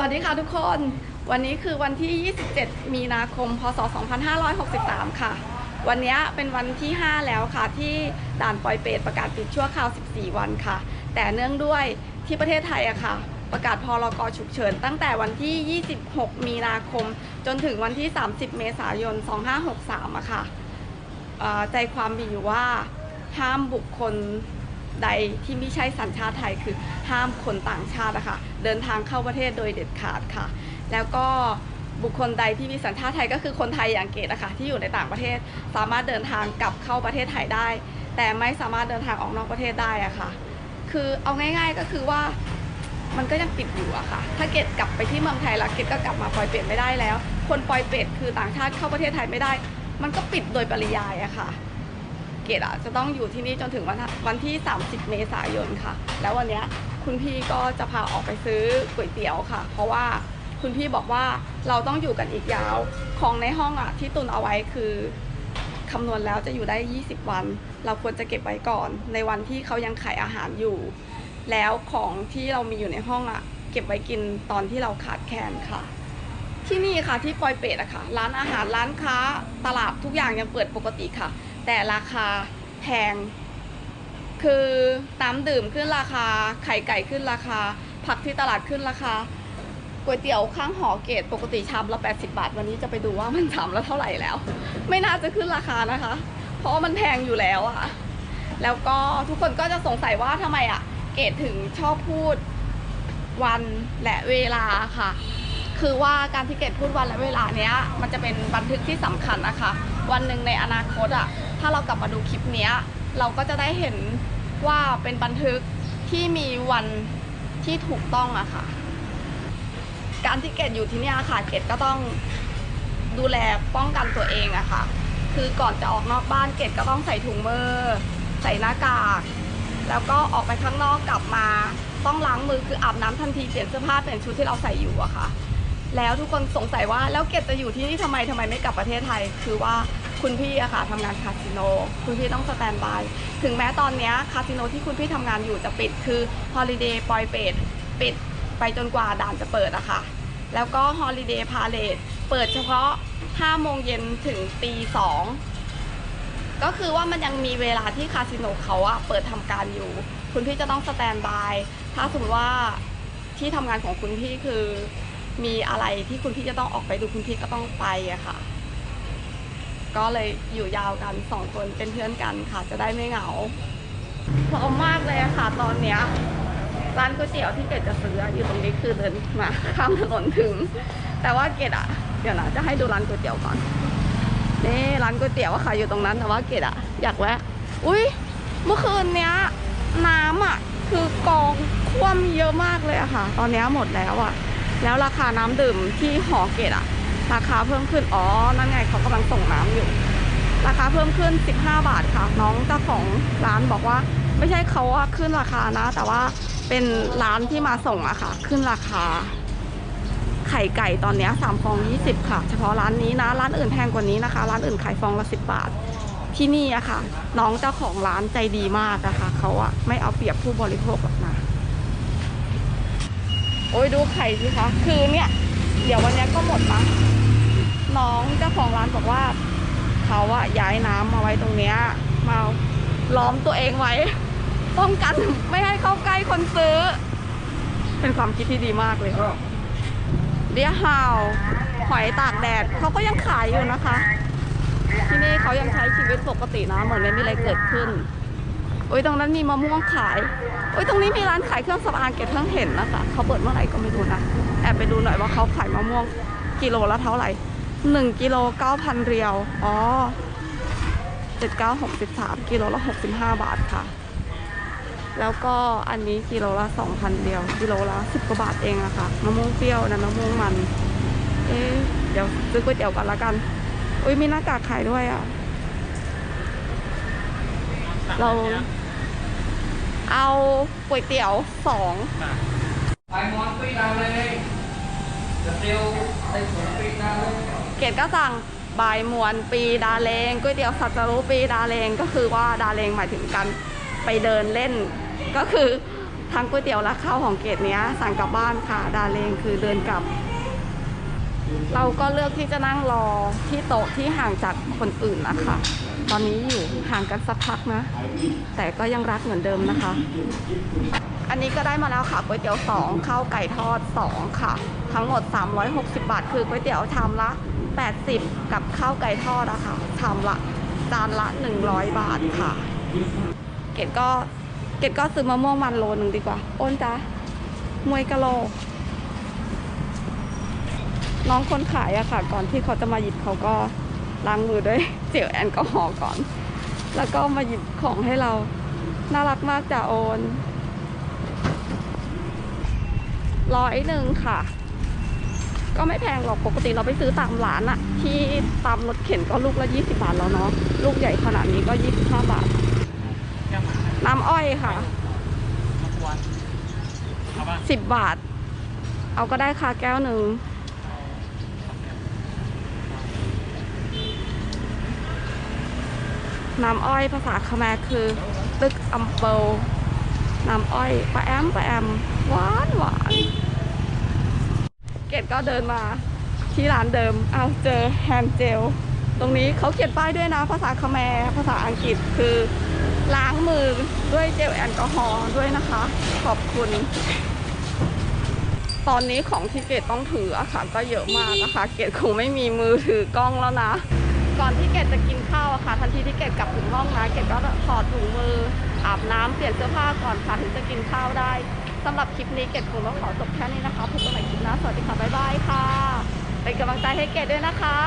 สวัสดีค่ะทุกคน วันนี้คือวันที่ 27 มีนาคม พศ 2563 ค่ะ วันนี้เป็นวันที่ 5 แล้วค่ะ ที่ด่านปอยเปตประกาศปิดชั่วคราว 14 วันค่ะ แต่เนื่องด้วยที่ประเทศไทยอะค่ะ ประกาศพรกฉุกเฉิน ตั้งแต่วันที่ 26 มีนาคม จนถึงวันที่ 30 เมษายน 2563อะค่ะเอ่อใจความมีอยู่ว่าห้ามบุคคล ใดที่ไม่ใช่สัญชาติไทยคือห้ามคนต่างชาตินะคะเดินทางเข้าประเทศโดยเด็ดขาดค่ะ แล้วก็บุคคลใดที่มีสัญชาติไทยก็คือคนไทยอย่างเกตนะคะที่อยู่ในต่างประเทศ สามารถเดินทางกลับเข้าประเทศไทยได้ แต่ไม่สามารถเดินทางออกนอกประเทศได้อะค่ะ คือเอาง่าย ๆก็คือว่ามันก็ยังปิดอยู่อะค่ะ ถ้าเกตกลับไปที่เมืองไทยแล้วเกตก็กลับมาปล่อยเป็ดไม่ได้แล้ว คนปล่อยเป็ดคือต่างชาติเข้าประเทศไทยไม่ได้ มันก็ปิดโดยปริยายอะค่ะ เกดอะจะต้องอยู่ที่นี่จนถึงวันวันที่ 30 เมษายนค่ะ แล้ววันเนี้ยคุณพี่ก็จะพาออกไปซื้อก๋วยเตี๋ยวค่ะ เพราะว่าคุณพี่บอกว่าเราต้องอยู่กันอีกยาวของในห้องอะที่ตุนเอาไว้คือคำนวณแล้วจะอยู่ได้ 20 วัน เราควรจะเก็บไว้ก่อน ในวันที่เขายังขายอาหารอยู่ แล้วของที่เรามีอยู่ในห้องอะเก็บไว้กินตอนที่เราขาดแคลนค่ะ ที่นี่ค่ะที่ปอยเป็ดอะค่ะ ร้านอาหารร้านค้าตลาดทุกอย่างยังเปิดปกติค่ะ แต่ราคาแพง คือน้ำดื่มขึ้นราคา ไข่ไก่ขึ้นราคา ผักที่ตลาดขึ้นราคาก๋วยเตี๋ยวข้างหอเกตปกติชามละ 80 บาท วันนี้จะไปดูว่ามันชามละเท่าไหร่แล้ว ไม่น่าจะขึ้นราคานะคะ เพราะมันแพงอยู่แล้วอะแล้วก็ทุกคนก็จะสงสัยว่าทำไมอะเกตถึงชอบพูดวันและเวลาค่ะ คือว่าการที่เกดพูดวันและเวลาเนี้ย มันจะเป็นบันทึกที่สำคัญนะคะ วันหนึ่งในอนาคตอะ ถ้าเรากลับมาดูคลิปเนี้ย เราก็จะได้เห็นว่าเป็นบันทึกที่มีวันที่ถูกต้องอะค่ะ การที่เกดอยู่ที่เนี่ยค่ะเกดก็ต้องดูแลป้องกันตัวเองอะค่ะ คือก่อนจะออกนอกบ้านเกดก็ต้องใส่ถุงมือ ใส่หน้ากาก แล้วก็ออกไปข้างนอกกลับมา ต้องล้างมือคืออาบน้ำทันทีเปลี่ยนเสื้อผ้าเปลี่ยนชุดที่เราใส่อยู่อะค่ะ แล้วทุกคนสงสัยว่าแล้วเกดจะอยู่ที่นี่ทำไมทำไมไม่กลับประเทศไทย คือว่า คุณพี่อะค่ะทำงานคาสิโน คุณพี่ต้องสแตนบาย ถึงแม้ตอนเนี้ยคาสิโนที่คุณพี่ทำงานอยู่จะปิดคือฮอลิเดย์ปอยเปดปิดไปจนกว่าด่านจะเปิดอะค่ะ แล้วก็ฮอลิเดย์พาเลทเปิดเฉพาะ 5 โมงเย็นถึงตีสองก็คือว่ามันยังมีเวลาที่คาสิโนเขาอะเปิดทำการอยู่ คุณพี่จะต้องสแตนบาย ถ้าสมมติว่าที่ทำงานของคุณพี่คือ มีอะไรที่คุณพี่จะต้องออกไปดูคุณพี่ก็ต้องไปอะค่ะ ก็เลยอยู่ยาวกันสองคนเป็นเพื่อนกันค่ะจะได้ไม่เหงาพร้อมมากเลยค่ะ ตอนเนี้ยร้านก๋วยเตี๋ยวที่เกดจะซื้ออยู่ตรงนี้คือเดินมาข้ามถนนถึง แต่ว่าเกดอะเดี๋ยวนะจะให้ดูร้านก๋วยเตี๋ยวก่อนนี่ร้านก๋วยเตี๋ยวว่าขายอยู่ตรงนั้นแต่ว่าเกดอะอยากแวะอุ้ยเมื่อคืนเนี้ยน้ำอะคือกองคว่ำเยอะมากเลยอะค่ะ ตอนนี้หมดแล้วอะแล้วราคาน้ำดื่มที่หอเกตอะ ราคาเพิ่มขึ้น อ๋อ นั่นไงเขากำลังส่งน้ำอยู่ ราคาเพิ่มขึ้น 15 บาทค่ะ น้องเจ้าของร้านบอกว่า ไม่ใช่เขาขึ้นราคานะ แต่ว่าเป็นร้านที่มาส่งอะค่ะ ขึ้นราคา ไข่ไก่ตอนนี้สามฟอง20ค่ะ เฉพาะร้านนี้นะ ร้านอื่นแพงกว่านี้นะคะ ร้านอื่นขายฟองละ10บาท ที่นี่อะค่ะ น้องเจ้าของร้านใจดีมากนะคะเขาอะไม่เอาเปรียบผู้บริโภคหรอกนะ โอ้ยดูไข่สิคะ คือเนี่ย เดี๋ยววันเนี้ยก็หมดนะน้องเจ้าของร้านบอกว่า เขาอะย้ายน้ำมาไว้ตรงเนี้ยมาล้อมตัวเองไว้ป้องกันไม่ให้เข้าใกล้คนซื้อ เป็นความคิดที่ดีมากเลยเดียฮาวหอยตากแดดเขาก็ยังขายอยู่นะคะ ที่นี่เขายังใช้ชีวิตปกตินะเหมือนไม่มีอะไรเกิดขึ้น โอ้ยตรงนั้นมีมะม่วงขาย โอ้ยตรงนี้มีร้านขายเครื่องสำอางเก็บเพิ่งเห็นนะคะเขาเปิดเมื่อไหร่ก็ไม่รู้นะ แอบไปดูหน่อยว่าเขาขายมะม่วงกิโลละเท่าไหร่หนึ่งกิโลเก้าพันเรียว อ๋อเจ็ดเก้าหกสิบสามกิโลละหกสิบห้าบาทค่ะ แล้วก็อันนี้กิโลละสองพันเรียว กิโลละสิบกว่าบาทเองอะค่ะ มะม่วงเปรี้ยวนะมะม่วงมัน เอ๊ะเดี๋ยวซื้อก๋วยเตี๋ยวก่อนละกัน อุ้ยมีหน้ากากขายด้วยอะเรา เอาก๋วยเตี๋ยวสอง Ai món quý nào lên Được tiêu Đây xuống quý nào lên เกดก็สั่งบายมวนปีดาเลงก๋วยเตี๋ยวสัตว์รู้ปีดาเลงก็คือว่าดาเลงหมายถึงกันไปเดินเล่น ก็คือทั้งก๋วยเตี๋ยวและข้าวของเกดเนี้ยสั่งกลับบ้านค่ะ ดาเลงคือเดินกลับ เราก็เลือกที่จะนั่งรอที่โต๊ะที่ห่างจากคนอื่นนะคะ ตอนนี้อยู่ห่างกันสักพักนะ แต่ก็ยังรักเหมือนเดิมนะคะ อันนี้ก็ได้มาแล้วค่ะก๋วยเตี๋ยว2ข้าวไก่ทอด 2 ค่ะ ทั้งหมด 360 บาท คือก๋วยเตี๋ยวชามละ 80 กับข้าวไก่ทอดอะค่ะชามละจานละ 100 บาทค่ะ เกดก็เกดก็ซื้อมะม่วงมันโลหนึ่งดีกว่าโอนจ้ะมวยกะโล น้องคนขายอะค่ะ ก่อนที่เขาจะมาหยิบเขาก็ล้างมือด้วยเจลแอลกอฮอล์ก่อน แล้วก็มาหยิบของให้เรา น่ารักมากจ้ะโอนร้อยหนึ่งค่ะ ก็ไม่แพงหรอกปกติเราไปซื้อตามร้านอะที่ตามรถเข็นก็ลูกละ 20 บาทแล้วเนาะลูกใหญ่ขนาดนี้ก็ 25 บาท น้ำอ้อยค่ะ10บาท เอาก็ได้ค่ะแก้วหนึ่ง น้ำอ้อยภาษาคแมร์คือ ตึกอัมเปลน้ำอ้อยปลาแอมปลาแอมหวานหวานเกดก็เดินมาที่ร้านเดิม เอาเจอแฮนเจล ตรงนี้เขาเขียนป้ายด้วยนะ ภาษาคแมร์ภาษาอังกฤษคือล้างมือด้วยเจลแอลกอฮอล์ด้วยนะคะ ขอบคุณ ตอนนี้ของที่เกดต้องถืออะค่ะก็เยอะมากนะคะ เกดคงไม่มีมือถือกล้องแล้วนะ ก่อนที่เกดจะกินข้าวอะค่ะ ทันทีที่เกดกลับถึงห้องนะเกดก็ถอดถุงมืออาบน้ำเปลี่ยนเสื้อผ้าก่อนค่ะถึงจะกินข้าวได้สำหรับคลิปนี้เกดคงต้องขอจบแค่นี้นะคะพบกันใหม่คลิปหน้าสวัสดีค่ะบ๊ายบายค่ะเป็นกำลังใจให้เกดด้วยนะคะ